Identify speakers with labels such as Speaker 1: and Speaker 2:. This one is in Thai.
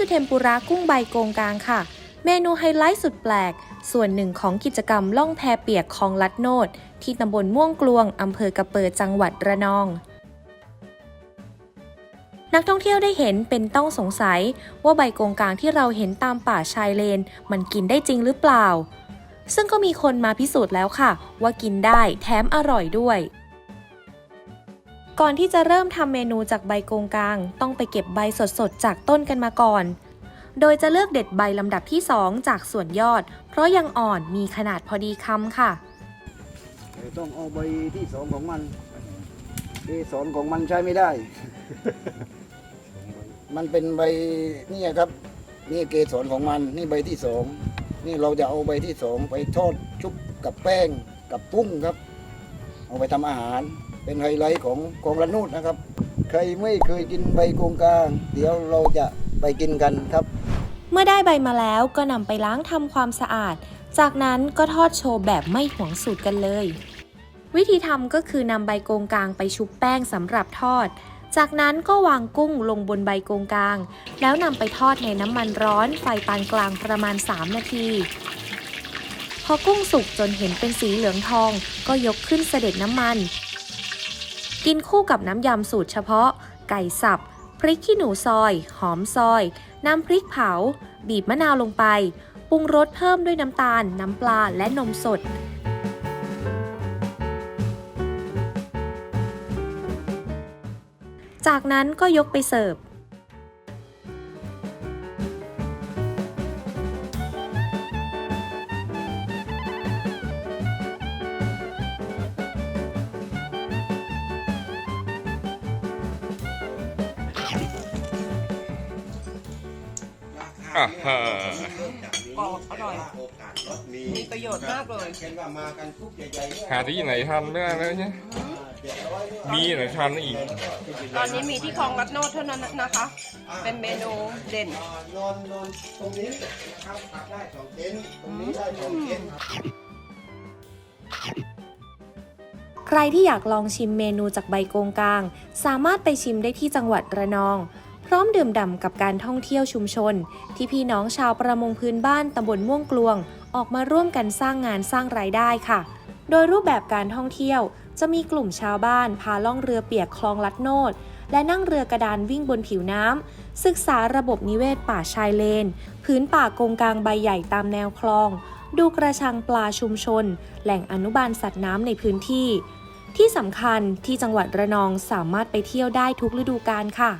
Speaker 1: คือเทมปุระกุ้งใบโกงกลางค่ะ เมนูไฮไลท์สุดแปลก ส่วนหนึ่งของกิจกรรมล่องแพเปียกของลัดโนด ที่ตำบลม่วงกลวงอำเภอกระเปิดจังหวัดระนอง นักท่องเที่ยวได้เห็นเป็นต้องสงสัย ว่าใบโกงกลางที่เราเห็นตามป่าชายเลน มันกินได้จริงหรือเปล่า ซึ่งก็มีคนมาพิสูจน์แล้วค่ะ ว่ากินได้แถมอร่อยด้วย ก่อนที่จะเริ่มทำเมนูจากใบโกงกลาง ต้องไปเก็บใบสดๆ จากต้นกันมาก่อน โดยจะเลือกเด็ดใบลำดับที่ 2 จากส่วนยอด เพราะยังอ่อนมีขนาดพอดีคำค่ะ
Speaker 2: ต้องเอาใบที่สองของมันเกสรของมันใช้ไม่ได้ มันเป็นใบนี่ครับ นี่เกสรของมัน นี่ใบที่สอง นี่เราจะเอาใบที่สองไปทอดชุบกับแป้งกับปุ้งครับ เอาไปทำอาหาร เป็นไฮไลท์ของของระนูดนะครับ ใครไม่เคยกินใบโกงกาง เดี๋ยวเราจะไปกินกันครับ
Speaker 1: เมื่อได้ใบมาแล้วก็นำไปล้างทำความสะอาด จากนั้นก็ทอดโชว์แบบไม่หวงสูตรกันเลย วิธีทำก็คือนำใบโกงกางไปชุบแป้งสำหรับทอด จากนั้นก็วางกุ้งลงบนใบโกงกาง แล้วนำไปทอดในน้ำมันร้อนไฟปานกลางประมาณ 3 นาทีพอกุ้งสุกจนเห็นเป็นสีเหลืองทอง ก็ยกขึ้นเสด็จน้ำมัน กินคู่กับน้ำยำสูตรเฉพาะ ไก่สับ พริกขี้หนูซอย หอมซอย น้ำพริกเผา บีบมะนาวลงไป ปรุงรสเพิ่มด้วยน้ำตาล น้ำปลา และนมสดจากนั้นก็ยกไปเสิร์ฟ
Speaker 3: อ่าฮะ
Speaker 4: กรอบอร่อย มีประโยชน์มากเลย
Speaker 3: หาที่ไหนทานไม่ได้แล้วเนี่ยมีไหนทานอีก
Speaker 4: ตอนนี้มีที่คลองรัดโนดเท่านั้นนะคะ เป็นเมนูเด่น
Speaker 2: นอนนอนตรงนี้นะครับตักได้สองเต็นท์ตรงนี้ได้สองเต็นท์
Speaker 1: ใครที่อยากลองชิมเมนูจากใบโกงกลาง สามารถไปชิมได้ที่จังหวัดระนอง พร้อมดื่มด่ำกับการท่องเที่ยวชุมชน ที่พี่น้องชาวประมงพื้นบ้านตำบลม่วงกลวง ออกมาร่วมกันสร้างงานสร้างรายได้ค่ะ โดยรูปแบบการท่องเที่ยวจะมีกลุ่มชาวบ้านพาล่องเรือเปียกคลองลัดโนดและนั่งเรือกระดานวิ่งบนผิวน้ำศึกษาระบบนิเวศป่าชายเลน พื้นป่ากงกลางใบใหญ่ตามแนวคลอง ดูกระชังปลาชุมชน แหล่งอนุบาลสัตว์น้ำในพื้นที่ ที่สำคัญที่จังหวัดระนองสามารถไปเที่ยวได้ทุกฤดูกาลค่ะ